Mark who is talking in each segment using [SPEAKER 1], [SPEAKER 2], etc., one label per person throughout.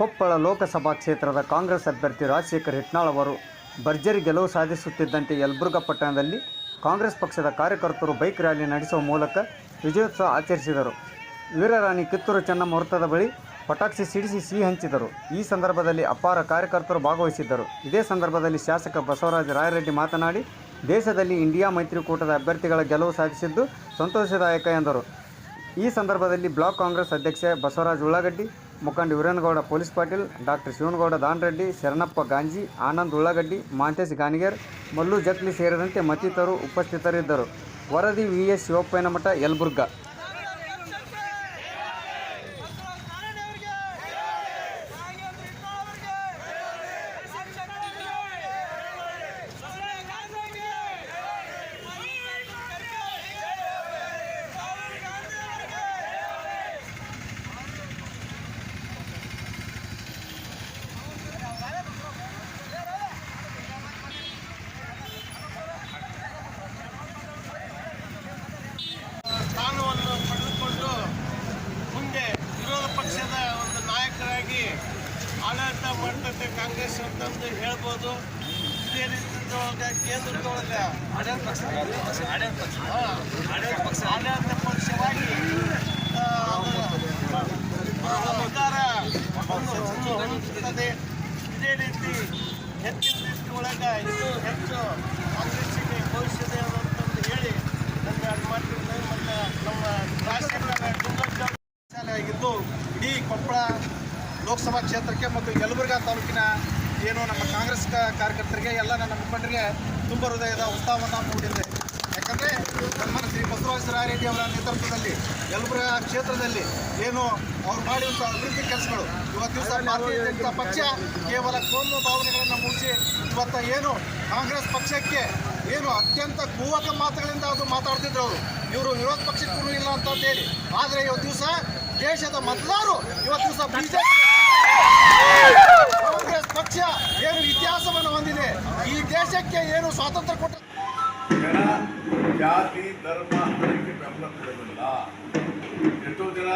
[SPEAKER 1] ಕೊಪ್ಪಳ ಲೋಕಸಭಾ ಕ್ಷೇತ್ರದ ಕಾಂಗ್ರೆಸ್ ಅಭ್ಯರ್ಥಿ ರಾಜಶೇಖರ್ ಹಿಟ್ನಾಳ್ ಅವರು ಭರ್ಜರಿ ಗೆಲುವು ಸಾಧಿಸುತ್ತಿದ್ದಂತೆ ಯಲಬುರ್ಗಾ ಪಟ್ಟಣದಲ್ಲಿ ಕಾಂಗ್ರೆಸ್ ಪಕ್ಷದ ಕಾರ್ಯಕರ್ತರು ಬೈಕ್ ರ್ಯಾಲಿ ನಡೆಸುವ ಮೂಲಕ ವಿಜಯೋತ್ಸವ ಆಚರಿಸಿದರು. ವೀರರಾಣಿ ಕಿತ್ತೂರು ಚೆನ್ನಮ್ಮ ವೃತ್ತದ ಬಳಿ ಪಟಾಕ್ಷಿ ಸಿಡಿಸಿ ಸಿಹಿ ಹಂಚಿದರು. ಈ ಸಂದರ್ಭದಲ್ಲಿ ಅಪಾರ ಕಾರ್ಯಕರ್ತರು ಭಾಗವಹಿಸಿದ್ದರು. ಇದೇ ಸಂದರ್ಭದಲ್ಲಿ ಶಾಸಕ ಬಸವರಾಜ ರಾಯರೆಡ್ಡಿ ಮಾತನಾಡಿ, ದೇಶದಲ್ಲಿ ಇಂಡಿಯಾ ಮೈತ್ರಿಕೂಟದ ಅಭ್ಯರ್ಥಿಗಳ ಗೆಲುವು ಸಾಧಿಸಿದ್ದು ಸಂತೋಷದಾಯಕ ಎಂದರು. ಈ ಸಂದರ್ಭದಲ್ಲಿ ಬ್ಲಾಕ್ ಕಾಂಗ್ರೆಸ್ ಅಧ್ಯಕ್ಷ ಬಸವರಾಜ ಉಳ್ಳಾಗಡ್ಡಿ ಮುಖಂಡ ವೀರನಗೌಡ ಪೊಲೀಸ್ ಪಾಟೀಲ್, ಡಾಕ್ಟರ್ ಶಿವನಗೌಡ, ದಾನರೆಡ್ಡಿ, ಶರಣಪ್ಪ ಗಾಂಜಿ, ಆನಂದ್ ಉಳ್ಳಾಗಡ್ಡಿ, ಮಾಂತೇಶ್ ಗಾನಿಗೇರ್, ಮಲ್ಲು ಜಕ್ಲಿ ಸೇರಿದಂತೆ ಮತ್ತಿತರರು ಉಪಸ್ಥಿತರಿದ್ದರು. ವರದಿ ವಿ ಎಸ್ ಶಿವಪ್ಪನಮಠ ಯಲಬುರ್ಗಾ
[SPEAKER 2] ಸ್ಥಾನವನ್ನು ಪಡೆದುಕೊಂಡು ಮುಂದೆ ವಿರೋಧ ಪಕ್ಷದ ಒಂದು ನಾಯಕರಾಗಿ ಆಡಳಿತ ಮಾಡ್ತದೆ ಕಾಂಗ್ರೆಸ್ ಅಂತಂದು ಹೇಳ್ಬೋದು. ಇದೇ ರೀತಿಯೊಳಗೆ ಕೇಂದ್ರದೊಳಗೆ ಆಡಳಿತ ಪಕ್ಷ ಆಡಳಿತ ಪಕ್ಷವಾಗಿ ಆ, ಅದು ಅಧಿಕಾರ ಒಂದು ಹೊಂದುತ್ತದೆ. ಇದೇ ರೀತಿ ಹೆಚ್ಚಿನ ರೀತಿ ಒಳಗೆ ಇನ್ನೂ ಹೆಚ್ಚು ಕಾಂಗ್ರೆಸ್ಸಿಗೆ ಭವಿಷ್ಯದ ಅಂತಂದು ಹೇಳಿ ನನ್ನ ಮಾತಿನ ಮತ್ತು ನಮ್ಮ ರಾಜಕೀಯ ಆಗಿದ್ದು ಇಡೀ ಕೊಪ್ಪಳ ಲೋಕಸಭಾ ಕ್ಷೇತ್ರಕ್ಕೆ ಮತ್ತು ಯಲಬುರ್ಗಾ ತಾಲೂಕಿನ ಏನು ನಮ್ಮ ಕಾಂಗ್ರೆಸ್ ಕಾರ್ಯಕರ್ತರಿಗೆ, ಎಲ್ಲ ನನ್ನ ಮುಖಂಡರಿಗೆ ತುಂಬ ಹೃದಯದ ಉತ್ಸಾಹವನ್ನು ಮೂಡಿದೆ. ಯಾಕಂದರೆ ನಮ್ಮ ಶ್ರೀ ಬಸವರಾಜ ರಾಯರೆಡ್ಡಿ ಅವರ ನೇತೃತ್ವದಲ್ಲಿ ಯಲಬುರ್ಗಾ ಕ್ಷೇತ್ರದಲ್ಲಿ ಏನು ಅವ್ರು ಮಾಡಿರುವಂಥ ಅಭಿವೃದ್ಧಿ ಕೆಲಸಗಳು ಇವತ್ತು ದಿವಸ ಭಾರತೀಯ ಜನತಾ ಪಕ್ಷ ಕೇವಲ ಕೋಮು ಭಾವನೆಗಳನ್ನು ಮೂಡಿಸಿ ಇವತ್ತು ಏನು ಕಾಂಗ್ರೆಸ್ ಪಕ್ಷಕ್ಕೆ ಏನು ಅತ್ಯಂತ ಕೂವಕ ಮಾತುಗಳಿಂದ ಅದು ಮಾತಾಡ್ತಿದ್ರು ಅವರು. ಇವರು ವಿರೋಧ ಪಕ್ಷಕ್ಕೂ ಇಲ್ಲ ಅಂತ ಹೇಳಿ. ಆದರೆ ಇವತ್ತು ದಿವಸ ದೇಶದ ಮತದಾರರು, ಇವತ್ತು ದಿವಸ ಬಿಜೆಪಿ ಕಾಂಗ್ರೆಸ್ ಪಕ್ಷ ಏನು ಇತಿಹಾಸವನ್ನು ಹೊಂದಿದೆ? ಈ ದೇಶಕ್ಕೆ ಏನು ಸ್ವಾತಂತ್ರ್ಯ ಕೊಟ್ಟ
[SPEAKER 3] ಜಾತಿ, ಧರ್ಮ ಅದಕ್ಕೆ ಬೆಂಬಲ ಕೊಡೋದಿಲ್ಲ. ಎಷ್ಟೋ ಜನ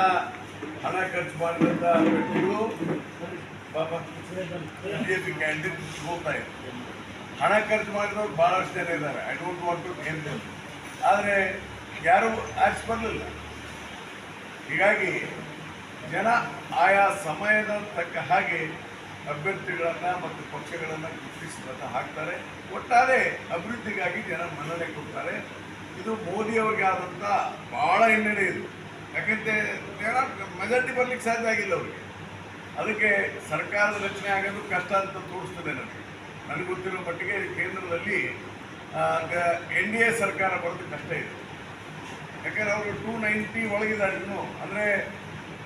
[SPEAKER 3] ಹಣ ಖರ್ಚು ಮಾಡಿದಂಥ ವ್ಯಕ್ತಿಗಳು ಪಾಪ ಬಿಜೆಪಿ ಕ್ಯಾಂಡಿಡೇಟ್ ಹೋಗ್ತಾ ಇದ್ದಾರೆ ಹಣ ಖರ್ಚು ಮಾಡಿದವ್ರು ಭಾಳಷ್ಟು ಜನ ಇದ್ದಾರೆ. I don't want to name them ಆದರೆ ಯಾರು ಆಚೆ ಬರಲಿಲ್ಲ. ಹೀಗಾಗಿ ಜನ ಆಯಾ ಸಮಯದ ತಕ್ಕ ಹಾಗೆ ಅಭ್ಯರ್ಥಿಗಳನ್ನು ಮತ್ತು ಪಕ್ಷಗಳನ್ನು ಗುರುತಿಸಿದಂತ ಹಾಕ್ತಾರೆ. ಒಟ್ಟಾರೆ ಅಭಿವೃದ್ಧಿಗಾಗಿ ಜನ ಮನ್ನಣೆ ಕೊಡ್ತಾರೆ. ಇದು ಮೋದಿಯವರಿಗೆ ಆದಂಥ ಭಾಳ ಹಿನ್ನಡೆ ಇದು. ಯಾಕೆಂದರೆ ಜನ ಮೆಜಾರಿಟಿ ಬರ್ಲಿಕ್ಕೆ ಸಾಧ್ಯ ಆಗಿಲ್ಲ ಅವರಿಗೆ. ಅದಕ್ಕೆ ಸರ್ಕಾರದ ರಚನೆ ಆಗೋದು ಕಷ್ಟ ಅಂತ ತೋರಿಸ್ತದೆ ನನಗೆ ನನಗೆ ಗೊತ್ತಿರೋ ಮಟ್ಟಿಗೆ ಕೇಂದ್ರದಲ್ಲಿ ಎನ್ ಡಿ ಎ ಸರ್ಕಾರ ಬರೋದು ಕಷ್ಟ ಇದೆ. ಯಾಕಂದ್ರೆ ಅವರು ಟೂ ನೈಂಟಿ ಒಳಗಿದ್ದಾರೆ ಅಂದರೆ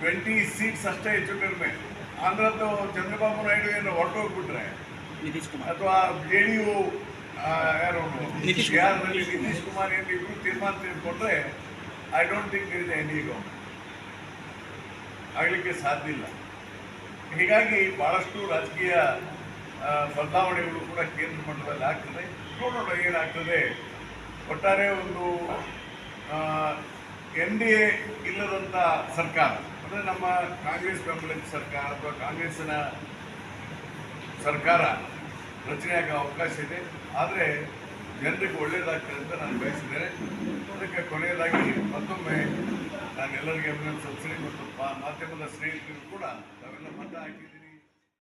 [SPEAKER 3] ಟ್ವೆಂಟಿ ಸೀಟ್ಸ್ ಅಷ್ಟೇ ಹೆಚ್ಚು ಕಡಿಮೆ. ಆಂಧ್ರದ್ದು ಚಂದ್ರಬಾಬು ನಾಯ್ಡು ಏನು ಹೊರಟೋಗ್ಬಿಟ್ರೆ ಅಥವಾ ಜೆ ಡಿ ಯು ಯಾರು? ಬಿಹಾರದಲ್ಲಿ ನಿತೀಶ್ ಕುಮಾರ್ ಏನು ಇಬ್ರು ತೀರ್ಮಾನ ತೆಗೆದುಕೊಂಡ್ರೆ I don't think is an ಆಗಲಿಕ್ಕೆ ಸಾಧ್ಯ ಇಲ್ಲ. ಹೀಗಾಗಿ ಭಾಳಷ್ಟು ರಾಜಕೀಯ ಬದಲಾವಣೆಗಳು ಕೂಡ ಕೇಂದ್ರ ಮಟ್ಟದಲ್ಲಿ ಆಗ್ತದೆ. ನೋಡೋಣ ಏನಾಗ್ತದೆ. ಒಟ್ಟಾರೆ ಒಂದು ಎನ್ ಡಿ ಎ ಇಲ್ಲದಂಥ ಸರ್ಕಾರ ಅಂದರೆ ನಮ್ಮ ಕಾಂಗ್ರೆಸ್ ಬೆಂಬಲಿತ ಸರ್ಕಾರ ಅಥವಾ ಕಾಂಗ್ರೆಸ್ಸಿನ ಸರ್ಕಾರ ರಚನೆ ಅವಕಾಶ ಇದೆ. ಆದರೆ ಜನರಿಗೆ ಒಳ್ಳೆಯದಾಗ್ತದೆ ಅಂತ ನಾನು ಬಯಸಿದ್ದೇನೆ. ಅದಕ್ಕೆ ಕೊನೆಯದಾಗಿ ಮತ್ತೊಮ್ಮೆ ನಾನು ಎಲ್ಲರಿಗೆ ಅಭಿನಂದಿಸುತ್ತೇನೆ. ಮತ್ತು ಮಾಧ್ಯಮದ ಸ್ನೇಹಿತರು ಕೂಡ ನಾವೆಲ್ಲ ಮತ ಹಾಕಿದ್ದೀನಿ